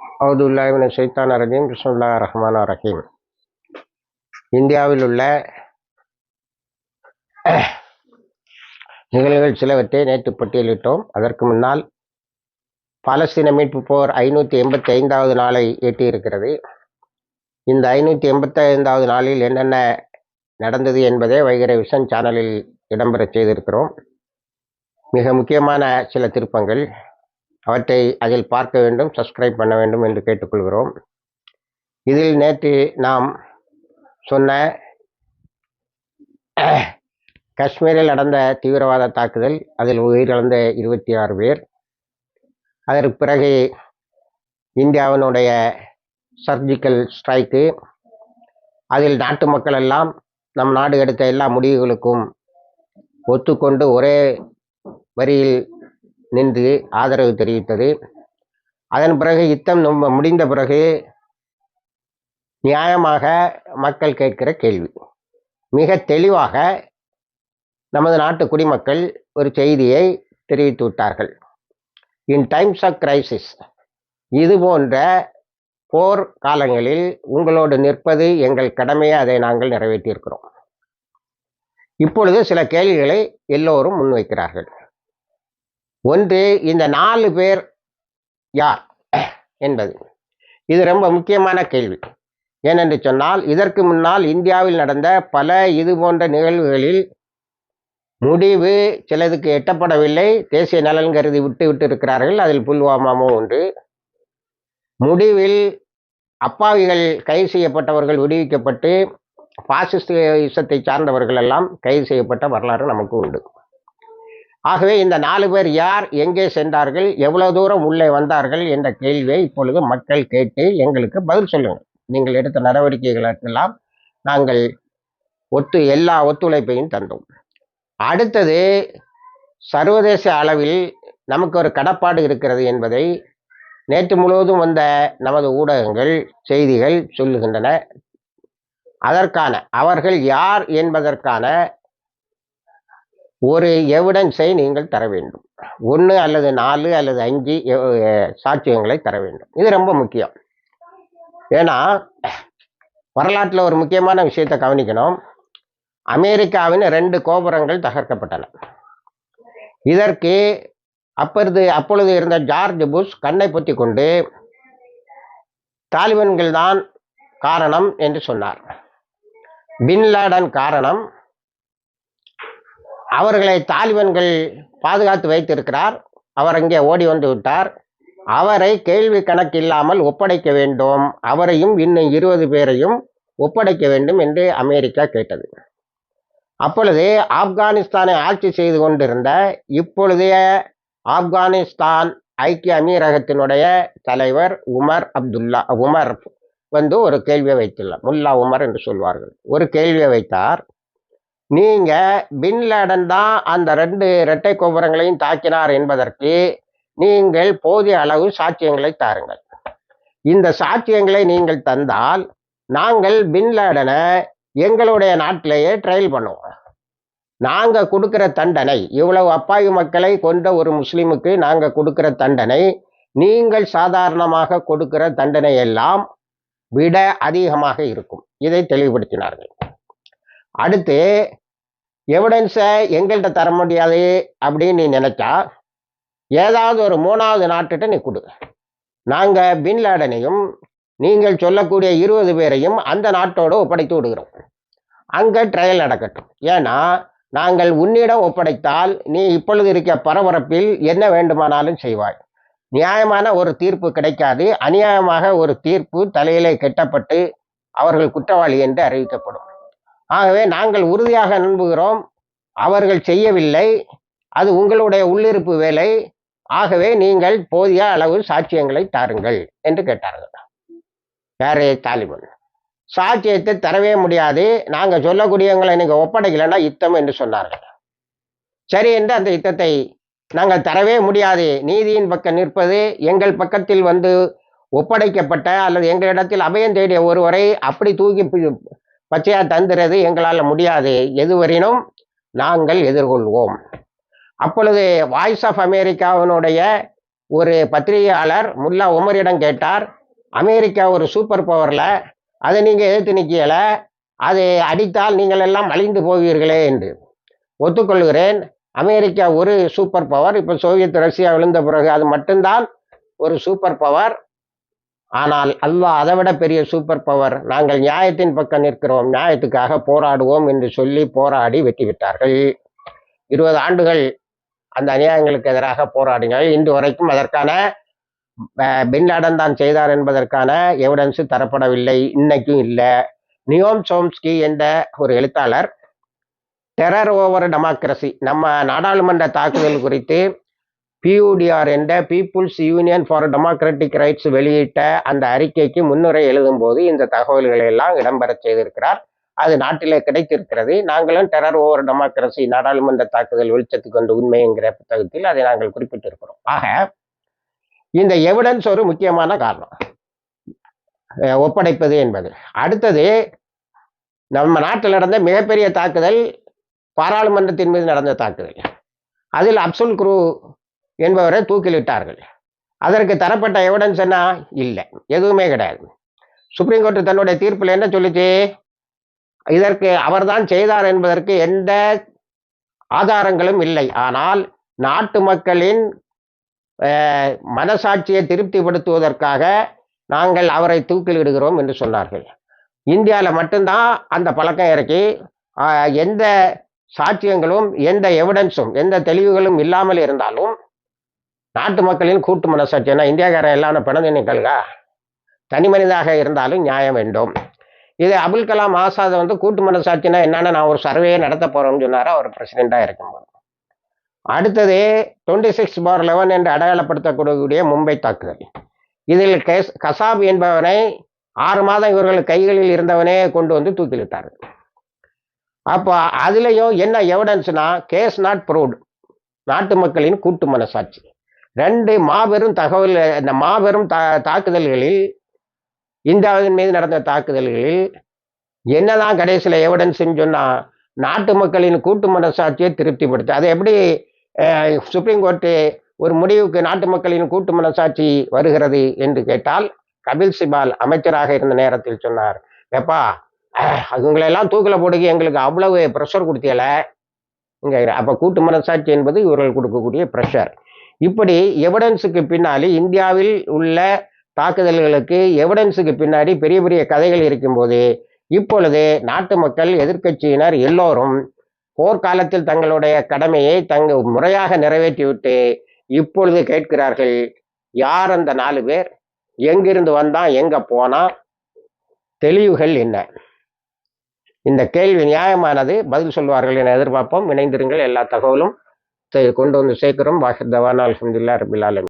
அவுதுல்லாஹிமின் ஷைத்தான் ரஜீம். பிஸ்முல்லா ரஹ்மான் ரஹீம். இந்தியாவில் உள்ள நிகழ்வுகள் சிலவற்றை நேற்று பட்டியலிட்டோம். அதற்கு முன்னால் பாலஸ்தீன மீட்பு போர் ஐநூற்றி எண்பத்தி ஐந்தாவது நாளை எட்டியிருக்கிறது. இந்த ஐநூற்றி எண்பத்தி ஐந்தாவது நாளில் என்னென்ன நடந்தது என்பதை வைகரை விஷன் சேனலில் இடம்பெறச் செய்திருக்கிறோம். மிக முக்கியமான சில திருப்பங்கள். அவற்றை அதில் பார்க்க வேண்டும் சப்ஸ்கிரைப் பண்ண வேண்டும் என்று கேட்டுக்கொள்கிறோம். இதில் நேற்று நாம் சொன்ன காஷ்மீரில் நடந்த தீவிரவாத தாக்குதல் அதில் உயிரிழந்த இருபத்தி ஆறு பேர். அதற்கு பிறகு இந்தியாவினுடைய சர்ஜிக்கல் ஸ்ட்ரைக்கு அதில் நாட்டு மக்கள் எல்லாம் நம் நாடு எடுத்த எல்லா முடிவுகளுக்கும் ஒத்துக்கொண்டு ஒரே வரியில் நின்று ஆதரவு தெரிவித்தது. அதன் பிறகு யுத்தம் நம்ம முடிந்த பிறகு நியாயமாக மக்கள் கேட்கிற கேள்வி. மிக தெளிவாக நமது நாட்டு குடிமக்கள் ஒரு செய்தியை தெரிவித்து விட்டார்கள். இன் டைம்ஸ் ஆஃப் கிரைசிஸ் இது போன்ற போர் காலங்களில் உங்களோடு நிற்பது எங்கள் கடமையை அதை நாங்கள் நிறைவேற்றியிருக்கிறோம். இப்பொழுது சில கேள்விகளை எல்லோரும் முன்வைக்கிறார்கள். ஒன்று இந்த நாலு பேர் யார் என்பது. இது ரொம்ப முக்கியமான கேள்வி. ஏனென்று சொன்னால் இதற்கு முன்னால் இந்தியாவில் நடந்த பல இது போன்ற நிகழ்வுகளில் முடிவு சிலதுக்கு எட்டப்படவில்லை. தேசிய நலன் கருதி விட்டு விட்டு இருக்கிறார்கள். அதில் புல்வாமாவும் ஒன்று முடிவில் அப்பாவிகள் கைது செய்யப்பட்டவர்கள் விடுவிக்கப்பட்டு பாசிஸ்ட் இசத்தை சார்ந்தவர்கள் எல்லாம் கைது செய்யப்பட்ட வரலாறு நமக்கு உண்டு. ஆகவே இந்த நாலு பேர் யார் எங்கே சென்றார்கள் எவ்வளவு தூரம் உள்ளே வந்தார்கள் என்ற கேள்வியை இப்பொழுது மக்கள் கேட்டு எங்களுக்கு பதில் சொல்லுங்கள். நீங்கள் எடுத்த நடவடிக்கைகளுக்கெல்லாம் நாங்கள் ஒத்து எல்லா ஒத்துழைப்பையும் தந்தோம். அடுத்தது சர்வதேச அளவில் நமக்கு ஒரு கடப்பாடு இருக்கிறது என்பதை நேற்று முழுவதும் வந்த நமது ஊடகங்கள் செய்திகள் சொல்லுகின்றன. அதற்கான அவர்கள் யார் என்பதற்கான ஒரு எவிடன்ஸை நீங்கள் தர வேண்டும். ஒன்று அல்லது நாலு அல்லது அஞ்சு சாட்சியங்களை தர வேண்டும். இது ரொம்ப முக்கியம். ஏன்னா வரலாற்றில் ஒரு முக்கியமான விஷயத்தை கவனிக்கணும். அமெரிக்காவின் ரெண்டு கோபுரங்கள் தகர்க்கப்பட்டன. இதற்கு அப்பொழுது அப்பொழுது இருந்த ஜார்ஜ் புஷ் கண்ணை பொத்தி கொண்டு தாலிபன்கள் தான் காரணம் என்று சொன்னார். பின்லாடன் காரணம் அவர்களை தாலிபன்கள் பாதுகாத்து வைத்திருக்கிறார். அவர் அங்கே ஓடி வந்து விட்டார். அவரை கேள்வி கணக்கு இல்லாமல் ஒப்படைக்க வேண்டும். அவரையும் இன்னும் இருபது பேரையும் ஒப்படைக்க வேண்டும் என்று அமெரிக்கா கேட்டது. அப்பொழுது ஆப்கானிஸ்தானை ஆட்சி செய்து கொண்டிருந்த இப்பொழுதைய ஆப்கானிஸ்தான் ஐக்கிய அமீரகத்தினுடைய தலைவர் உமர் அப்துல்லா உமர் வந்து ஒரு கேள்வியை வைத்துள்ளார். முல்லா உமர் என்று சொல்வார்கள். ஒரு கேள்வியை வைத்தார். நீங்கள் பின்லேடன் தான் அந்த ரெண்டு இரட்டை கோபுரங்களையும் தாக்கினார் என்பதற்கு நீங்கள் போதிய அளவு சாட்சியங்களை தாருங்கள். இந்த சாட்சியங்களை நீங்கள் தந்தால் நாங்கள் பின்லேடனை எங்களுடைய நாட்டிலேயே ட்ரையல் பண்ணுவோம். நாங்கள் கொடுக்குற தண்டனை இவ்வளவு அப்பாவி மக்களை கொண்ட ஒரு முஸ்லீமுக்கு நாங்கள் கொடுக்குற தண்டனை நீங்கள் சாதாரணமாக கொடுக்கிற தண்டனை எல்லாம் விட அதிகமாக இருக்கும். இதை தெளிவுபடுத்தினார்கள். அடுத்து எவிடன்ஸை எங்கள்கிட்ட தர முடியாது அப்படின்னு நீ நினச்சா ஏதாவது ஒரு மூணாவது நாட்டுகிட்ட நீ கொடு. நாங்கள் பின்லேடனையும் நீங்கள் சொல்லக்கூடிய இருபது பேரையும் அந்த நாட்டோடு ஒப்படைத்து விடுகிறோம். அங்கே ட்ரையல் நடக்கட்டும். ஏன்னா நாங்கள் உன்னிடம் ஒப்படைத்தால் நீ இப்பொழுது இருக்க பரபரப்பில் என்ன வேண்டுமானாலும் செய்வாய். நியாயமான ஒரு தீர்ப்பு கிடைக்காது. அநியாயமாக ஒரு தீர்ப்பு தலையிலே கெட்டப்பட்டு அவர்கள் குற்றவாளி என்று அறிவிக்கப்படும். ஆகவே நாங்கள் உறுதியாக நம்புகிறோம். அவர்கள் செய்யவில்லை. அது உங்களுடைய உள்ளிருப்பு வேலை. ஆகவே நீங்கள் போதிய அளவு சாட்சியங்களை தாருங்கள் என்று கேட்டார்கள். வேறே தாலிபன். சாட்சியத்தை தரவே முடியாது. நாங்கள் சொல்லக்கூடியவங்களை நீங்கள் ஒப்படைக்கலைன்னா யுத்தம் என்று சொன்னார்கள். சரி என்று அந்த யுத்தத்தை நாங்கள் தரவே முடியாது. நீதியின் பக்கம் நிற்பது எங்கள் பக்கத்தில் வந்து ஒப்படைக்கப்பட்ட அல்லது எங்களிடத்தில் அபயம் தேடிய ஒருவரை அப்படி தூக்கி பச்சையா தந்துறது எங்களால் முடியாது. எதுவரையினும் நாங்கள் எதிர்கொள்வோம். அப்பொழுது வாய்ஸ் ஆஃப் அமெரிக்காவினுடைய ஒரு பத்திரிகையாளர் முல்லா உமரிடம் கேட்டார் அமெரிக்கா ஒரு சூப்பர் பவரில் அதை நீங்கள் எதிர்த்து நிற்கல அதை அடித்தால் நீங்கள் எல்லாம் அழிந்து போவீர்களே என்று. ஒத்துக்கொள்கிறேன் அமெரிக்கா ஒரு சூப்பர் பவர் இப்போ சோவியத் ரஷ்யா விழுந்த பிறகு அது மட்டும்தான் ஒரு சூப்பர் பவர் ஆனால் அல்லாஹ் அதை விட பெரிய சூப்பர் பவர் நாங்கள் நியாயத்தின் பக்கம் நிற்கிறோம். நியாயத்துக்காக போராடுவோம் என்று சொல்லி போராடி வெட்டிவிட்டார்கள் இருபது ஆண்டுகள் அந்த அநியாயங்களுக்கு எதிராக போராடினார் இன்று வரைக்கும் அதற்கான அஹ், தான் செய்தார் என்பதற்கான எவிடன்ஸ் தரப்படவில்லை. இன்னைக்கும் இல்லை. நியோம் சோம்ஸ்கி என்ற ஒரு எழுத்தாளர் டெரர் ஓவர் டெமோக்ரஸி நம்ம நாடாளுமன்ற தாக்குதல் குறித்து பியூடிஆர் என்ற people's union for democratic rights வெளியிட்ட அந்த அறிக்கைக்கு முன்னுரை எழுதும்போது இந்த தகவல்களை எல்லாம் இடம்பெறச் செய்திருக்கிறார். அது நாட்டிலே கிடைத்திருக்கிறது. நாங்களும் டெரர் ஓவர் டெமோக்ரஸி நாடாளுமன்ற தாக்குதல் வெளிச்சத்துக்கு கொண்டு உண்மைங்கிற புத்தகத்தில் அதை நாங்கள் குறிப்பிட்டிருக்கிறோம். ஆக இந்த எவிடன்ஸ் ஒரு முக்கியமான காரணம். ஒப்படைப்பது என்பது. அடுத்தது நம்ம நாட்டில் நடந்த மிகப்பெரிய தாக்குதல் பாராளுமன்றத்தின் மீது நடந்த தாக்குதல். அதில் அப்சுல் குரு என்பவரை தூக்கிலிட்டார்கள். அதற்கு தரப்பட்ட எவிடன்ஸ் என்ன? இல்லை. எதுவுமே கிடையாது. சுப்ரீம் கோர்ட் தன்னுடைய தீர்ப்பில் என்ன சொல்லிச்சு? இதற்கு அவர்தான் செய்தார் என்பதற்கு எந்த ஆதாரங்களும் இல்லை. ஆனால் நாட்டு மக்களின் மனசாட்சியை திருப்திப்படுத்துவதற்காக நாங்கள் அவரை தூக்கிலிடுகிறோம் என்று சொன்னார்கள். இந்தியாவில் மட்டும்தான் அந்த பழக்கம் இறக்கி எந்த சாட்சியங்களும் எந்த எவிடன்ஸும் எந்த தெளிவுகளும் இல்லாமல் இருந்தாலும் நாட்டு மக்களின் கூட்டு மனசாட்சி ஏன்னா இந்தியாக்காரன் எல்லாம் பிணந்தினிக்கல்கா தனி மனிதாக இருந்தாலும் நியாயம் வேண்டும். இது அபுல் கலாம் ஆசாத் வந்து கூட்டு மனசாட்சினா என்னன்னு நான் ஒரு சர்வே நடத்த போறேன்னு சொன்னார்? அவர் பிரசிடெண்டாக இருக்கும்போது. அடுத்தது டுவெண்ட்டி சிக்ஸ் பார் லெவன் என்று அடையாளப்படுத்தக்கூடிய மும்பை தாக்குதல். இதில் கேஸ் கசாப் என்பவனை ஆறு மாதம் இவர்கள் கைகளில் இருந்தவனே கொண்டு வந்து தூக்கிலிட்டார்கள். அப்போ அதுலேயும் என்ன எவிடன்ஸ்னா கேஸ் நாட் ப்ரூவ்டு நாட்டு மக்களின் கூட்டு மனசாட்சி. ரெண்டு மாபெரும் தகவல் இந்த மாபெரும் தா தாக்குதல்களில் இந்தியாவின் மீது நடந்த தாக்குதல்களில் என்னதான் கடைசியில் எவிடன்ஸ்ன்னு சொன்னால் நாட்டு மக்களின் கூட்டு மனசாட்சியை திருப்திப்படுத்து அது எப்படி சுப்ரீம் கோர்ட்டு ஒரு முடிவுக்கு நாட்டு மக்களின் கூட்டு மனசாட்சி வருகிறது என்று கேட்டால் கபில் சிபால் அமைச்சராக இருந்த நேரத்தில் சொன்னார் எப்பா அவங்களெல்லாம் தூக்கில் போடுங்க எங்களுக்கு அவ்வளவு ப்ரெஷர் கொடுத்தியல இங்கே அப்போ கூட்டு மனசாட்சி என்பது இவர்கள் கொடுக்கக்கூடிய ப்ரெஷர் இப்படி எவிடன்ஸுக்கு பின்னாலே இந்தியாவில் உள்ள தாக்குதல்களுக்கு எவிடன்ஸுக்கு பின்னாடி பெரிய பெரிய கதைகள் இருக்கும்போது இப்பொழுது நாட்டு மக்கள் எதிர்க்கட்சியினர் எல்லோரும் போர்க்காலத்தில் தங்களுடைய கடமையை தங்க முறையாக நிறைவேற்றிவிட்டு இப்பொழுது கேட்கிறார்கள் யார் அந்த நாலு பேர்? எங்கிருந்து வந்தான் எங்க போனா? தெளிவுகள் என்ன? இந்த கேள்வி நியாயமானது பதில் சொல்வார்கள் என எதிர்பார்ப்போம். இணைந்திருங்கள் எல்லா தகவலும் கொண்டு வந்து சேர்க்கிறோம். வாஹிர் தவானா அல்ஹம்துலில்லாஹ் ரபில் ஆலமீன்